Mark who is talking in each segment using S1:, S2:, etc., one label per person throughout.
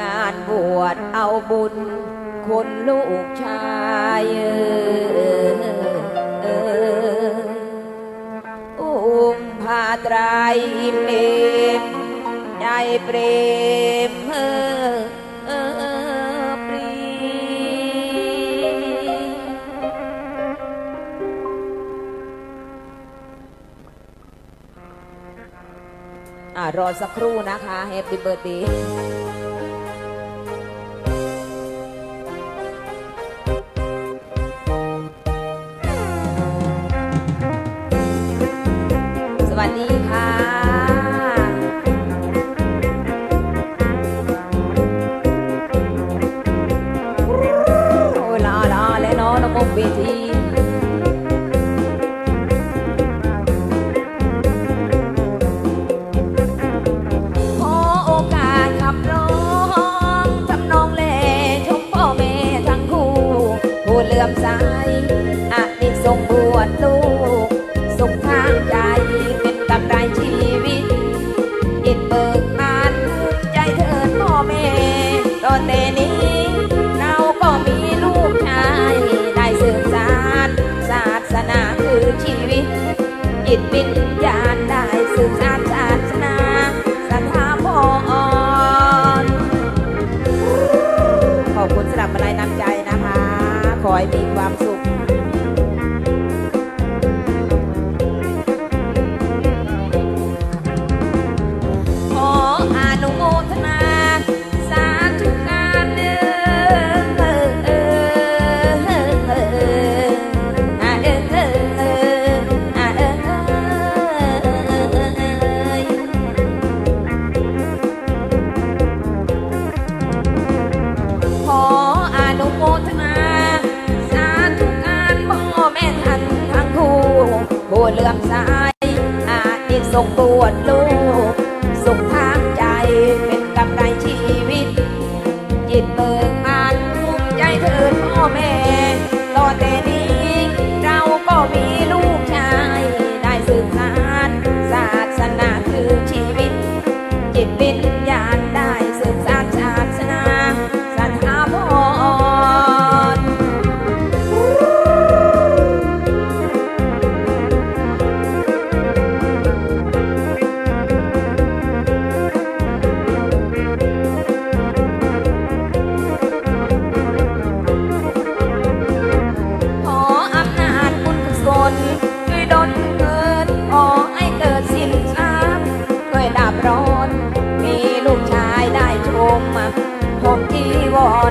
S1: งานบวชเอาบุญคนลูกชายอุ้มพาตรายเมมใจเปรมเออปรีอ่ารอสักครู่นะคะ Happy Birthday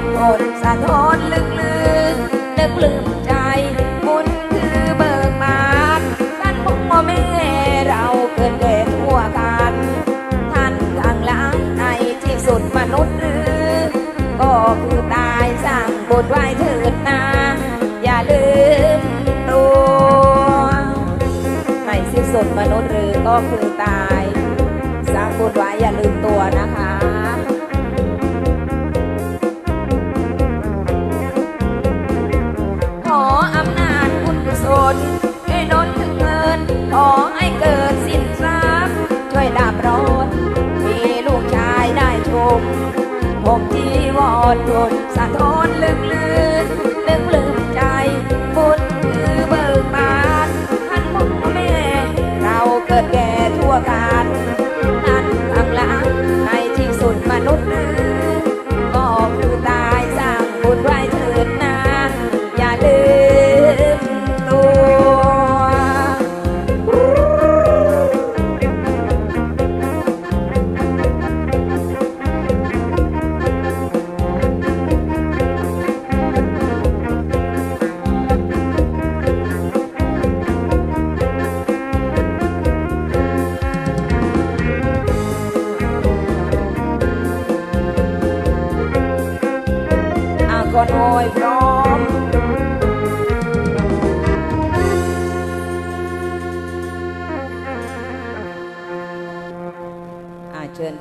S1: นอดสะท้อนลึกลึกนึกลืมใจบุญคือเบิกบานท่านพ่อแม่เราเกินเกินหัวกันท่านกลางหลังในที่สุดมนุษย์หรือก็คือตายสร้างบุญไว้เถิดนาอย่าลืมตัวในที่สุดมนุษย์หรือก็คือตายสร้างบุญไว้อย่าลืมตัวนะคะ หกที่วอดโดนสะท้อนลึก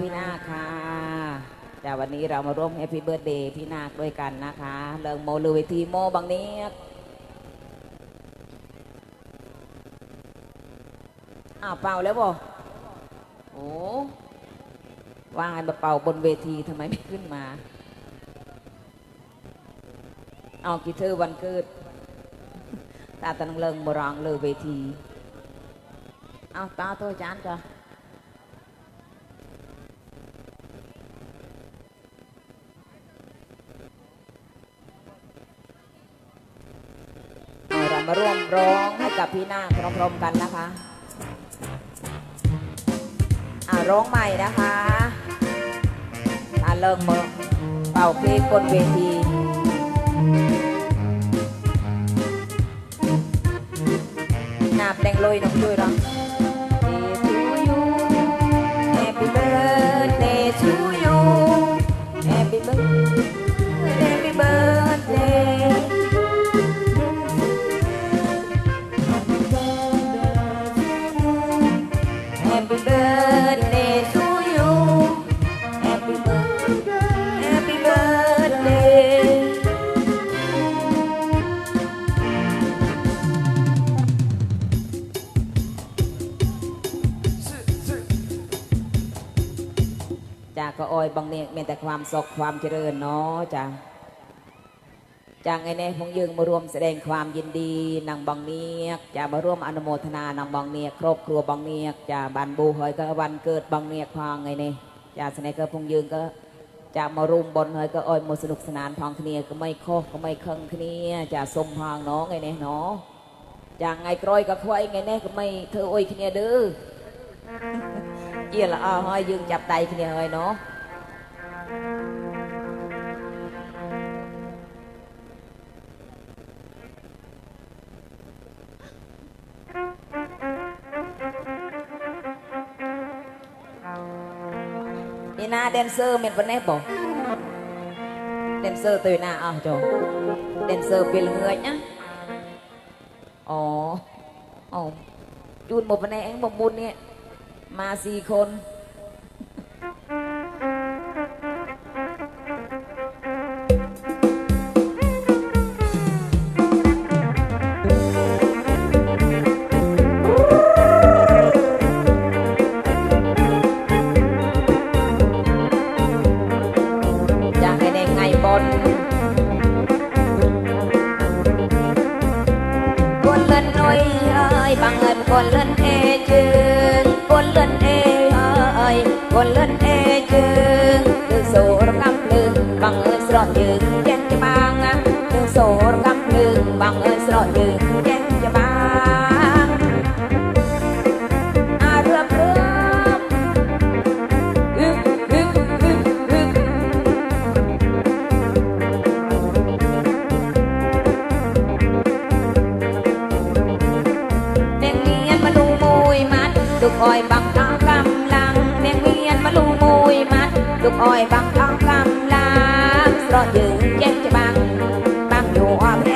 S1: พี่นาคค่ะ แต่วันนี้เรามาร่วมแฮปปี้เบิร์ดเดย์พี่นาคด้วยกันนะคะเริงโมลือเวทีโมบางนี้อ้าวเป่าแล้วบ่โอ้ว่าไงมาเป่าบนเวทีทำไมไม่ขึ้นมา เอากีเธอวันเกิดตาตะนังเลิงมารองเลยเวที เอาตาตัวจานจ้ะ มาร่วมร้องให้กับพี่นาคพร้อมๆกันนะคะอ่าร้องใหม่นะคะตาเลิงมือเป่าเค้กบนเวทีนาบแดงลอยน้องด้วยร้อ มีแต่ความสุขความเจริญเนาะจ้าจากไงเนี่ยพงยืงมารวมแสดงความยินดีนางบางเนียกจะมาร่วมอนุโมทนานางบางเนียกครอบครัวบางเนียกจะบันบูเฮยก็วันเกิดบางเนียกพองไงเนี่ยจะแสดงก็พงยืงก็จะมารุมบนเฮยก็ออยมาสนุกสนานพองคเนียก็ไม่โคกก็ไม่เคิงคเนียจะสมพองเนาะไงเนี่ยเนาะจากไงกรอยก็ควายไงเนี่ยก็ไม่เธอโอ้ยคเนียเด้อเยี่ยละอ้อเฮ้ยยืงจับไตคเนียเฮ้ยเนาะ นี่นาแดนเซอร์เม็ดวันนี้บอกแดนเซอร์ตัว ยืนแย่งจะบังบังอยู่อ้อม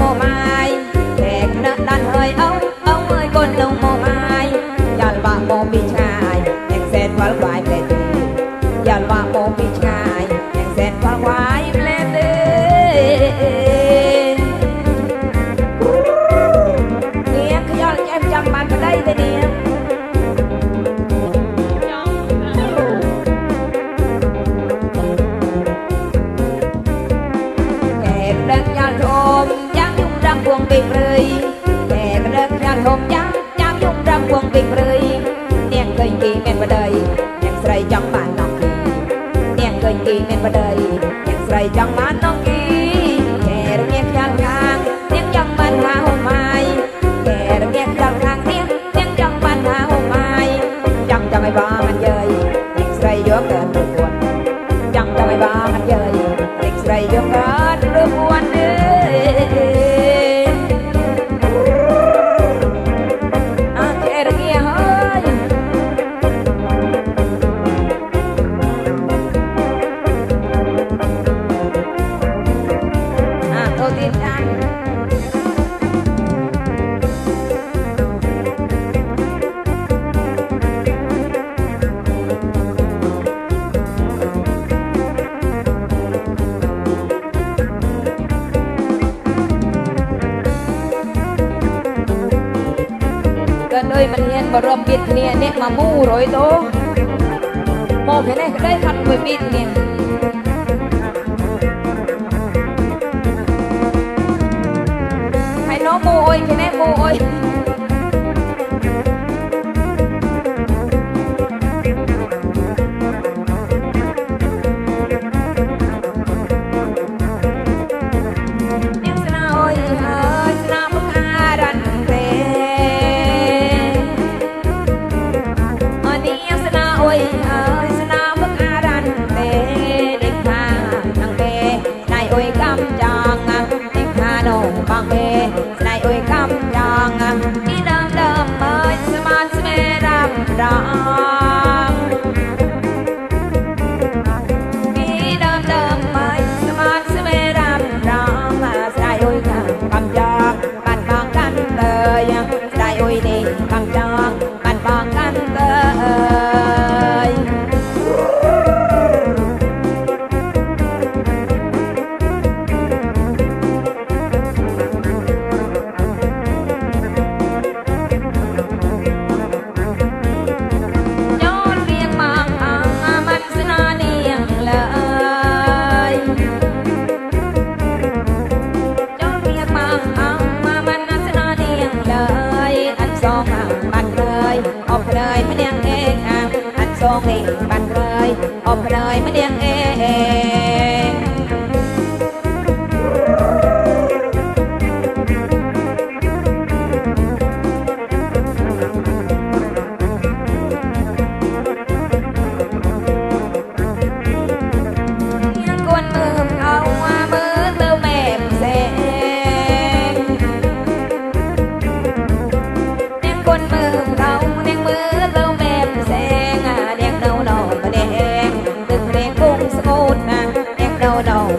S1: ก็มา มันเยยเด็กใส่ยกร้อนรูปวน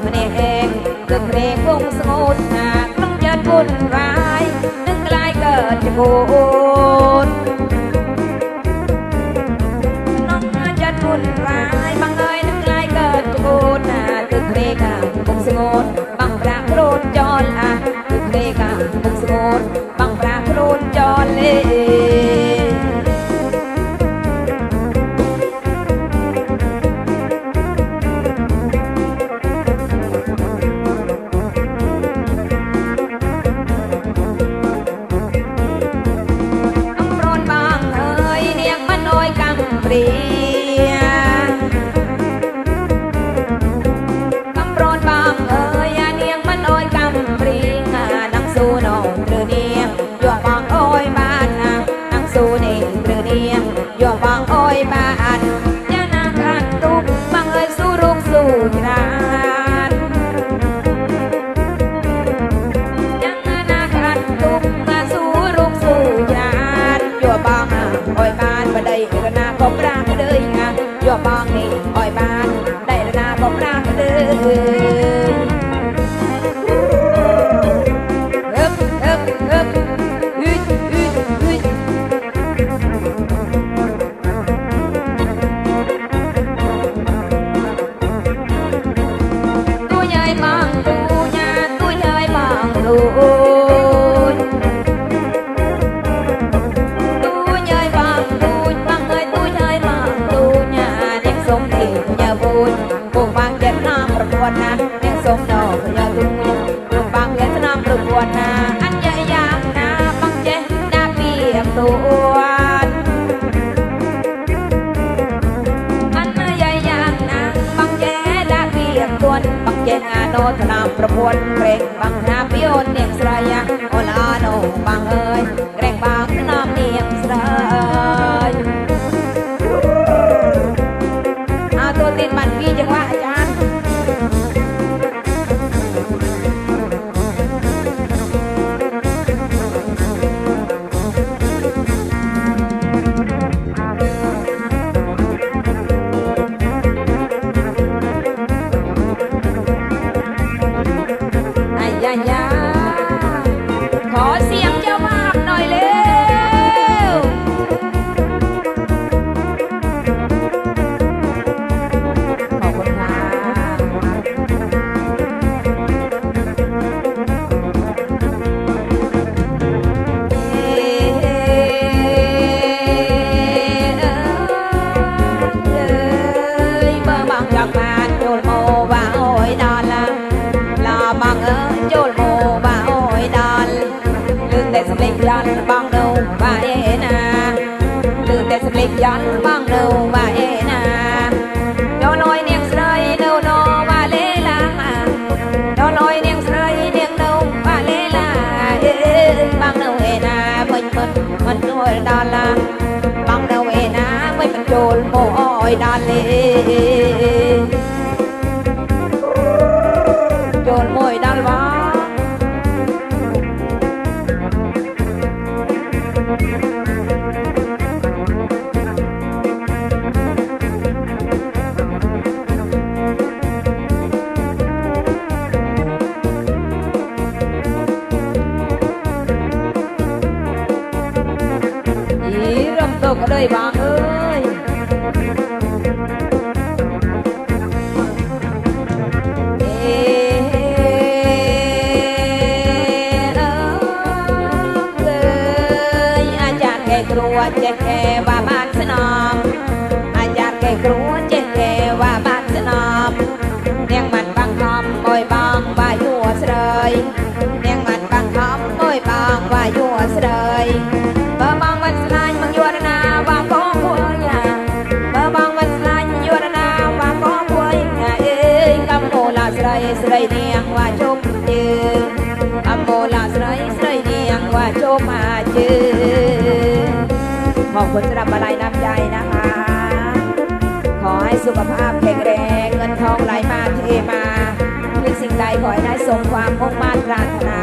S1: ម្នាក់ឯងទឹករេគង់ស្ងួតថាក្នុងចិត្តគុណរាយនឹងក្លាយកើតជាគូនក្នុងចិត្តគុណរាយបងអើយនឹងក្លាយកើតជាគូនណាទឹករេកាគង់ស្ងួតបងប្រាក់ខ្លួនចោលអាទឹករេកាគង់ស្ងួតបងប្រាក់ខ្លួនចោលលេ อย่าวางอ้อยบานย่านางรันตุกบังเอิญสู้รุกสู่รานยังนางรันตุกมาสู้รุ่สู่รานอย่าวางอ้อยบานบ่ได้เออนาพบัก โนตนามประพวนเพลงบางนาพิโยนเนียงสลายะโอลาโนบางเอ อยดาเล เนียงว่าชบเจืออำมโบลาสไรสไรเนียงว่าชบมาเจือขอบคุณสำหรับอะไรน้ำใจนะคะ ขอให้สุขภาพแข็งแรงเงินทองไหลมาเทมาทุกสิ่งใดขอให้ได้สมความมุ่งมั่นรารถนา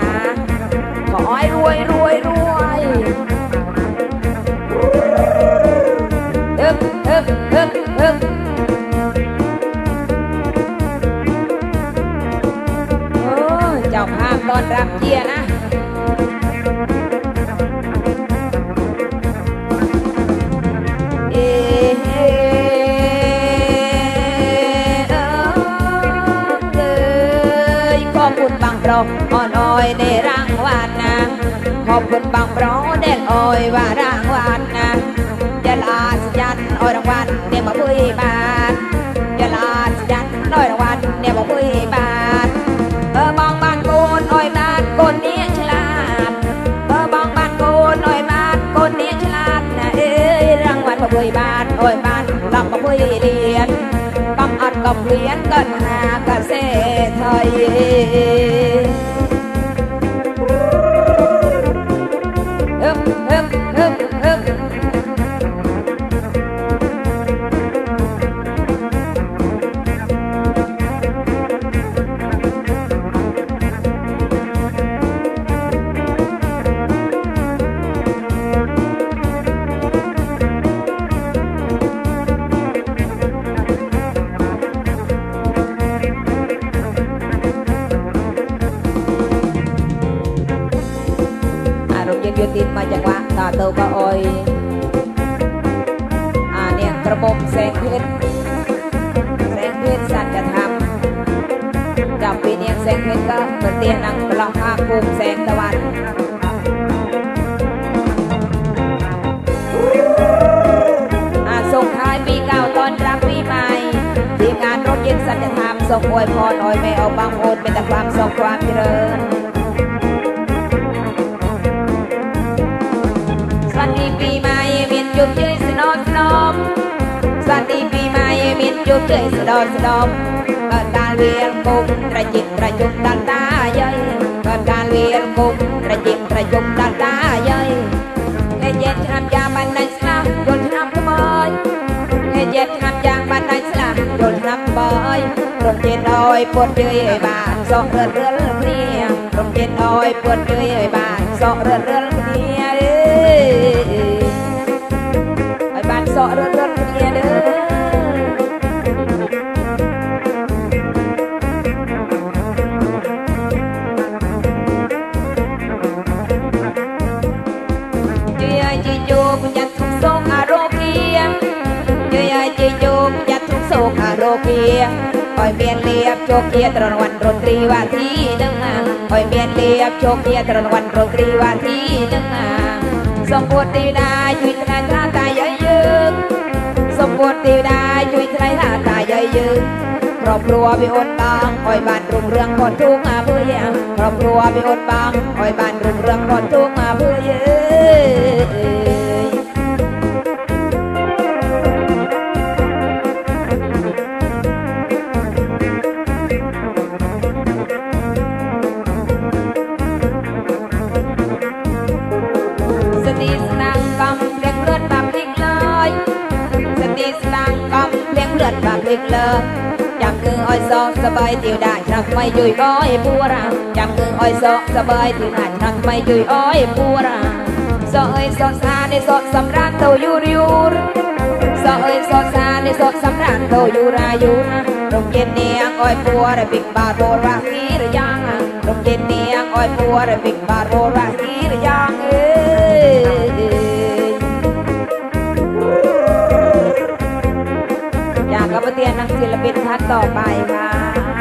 S1: ขอให้รวยรวยรวยเอิบเอิบเอิบเอิบ อนรับเจียร์นะเอ่เอ่เอ่ยขอบคุณบางโปรอ่อนอ้อยได้รางวัลนะขอบคุณบางโปรได้อ้อยว่ารางวัลนะยาลาสยันอ้อยรางวัลเนี่ยมาบุยบาทยาลาสยันอ้อยรางวัล กับเรียนกันหากเกษตรไทย ระบอกแสงเพชรแสงเพชรสัจธรรมจับปีเนียงแสงเพชรก็เหมือนเตียงนังกลองภาคภูมิแสงตะวันอาส่งท้ายปีเก่าตอนรับปีใหม่ทีมงานรถเย็นสัจธรรมส่งอวยพรออยไม่เอาบางโอนเป็นแต่ความสุขความเจริญสวัสดีปีใหม่มียนจุบเจยสนอสน យោជ័យស្ដរស្ដំក៏ដាល់វៀងគុំត្រជាត្រជុំដាល់តាយាយក៏ដាល់វៀងគុំត្រជាត្រជុំដាល់តាយាយលេយេឆ្នាំយ៉ាងបានដាច់ស្លាប់យល់ឆ្នាំថ្មីលេយេឆ្នាំយ៉ាងបានដាច់ស្លាប់យល់ឆ្នាំបើយរំជិតអើយពុតជ័យឲ្យបានសោះរត់រលគ្នារំជិតអើយពុតជ័យឲ្យបានសោះរត់រលគ្នាអេឲ្យបានសោះរត់រលគ្នាទេ คอยเบียนเลียบโชคเกียตรางวันดนตรีว่าที่นึ่งอะคอยเบียนเลียบโชคเกียตรางวันดนตรีว่าที่นึ่งอะสมบูรณ์ดีดายุยตนาท่าตายเยอะยืนสมบูรณ์ดีได้ช่วยใครหาตายใหญ่ยืนครอบครัวพี่อดบางคอยบ้านรุ่งเรืองคนทุกข์มาเพื่อยังครอบครัวพี่อดบางคอยบ้านรุ่งเรืองคนทุก อีกเลยจำคืออ้อยซอกสบายเตียวได้ชักไม่ยุยอ้อยพัวราจำคืออ้อยซอกสบายเตียวได้ชักไม่ยุยอ้อยพัวราซอเอ้ยซอซาในซอสำราญโตยูริวซอเอ้ยซอซาในซอสำราญโตยูรายูราโรงเย็นเนียงอ้อยพัวระบิกบาโรราฮีระยังโรงเย็นเนียงอ้อยพัวระบิกบาโรรา รียนนักศิลปินท่านต่อไปค่ะ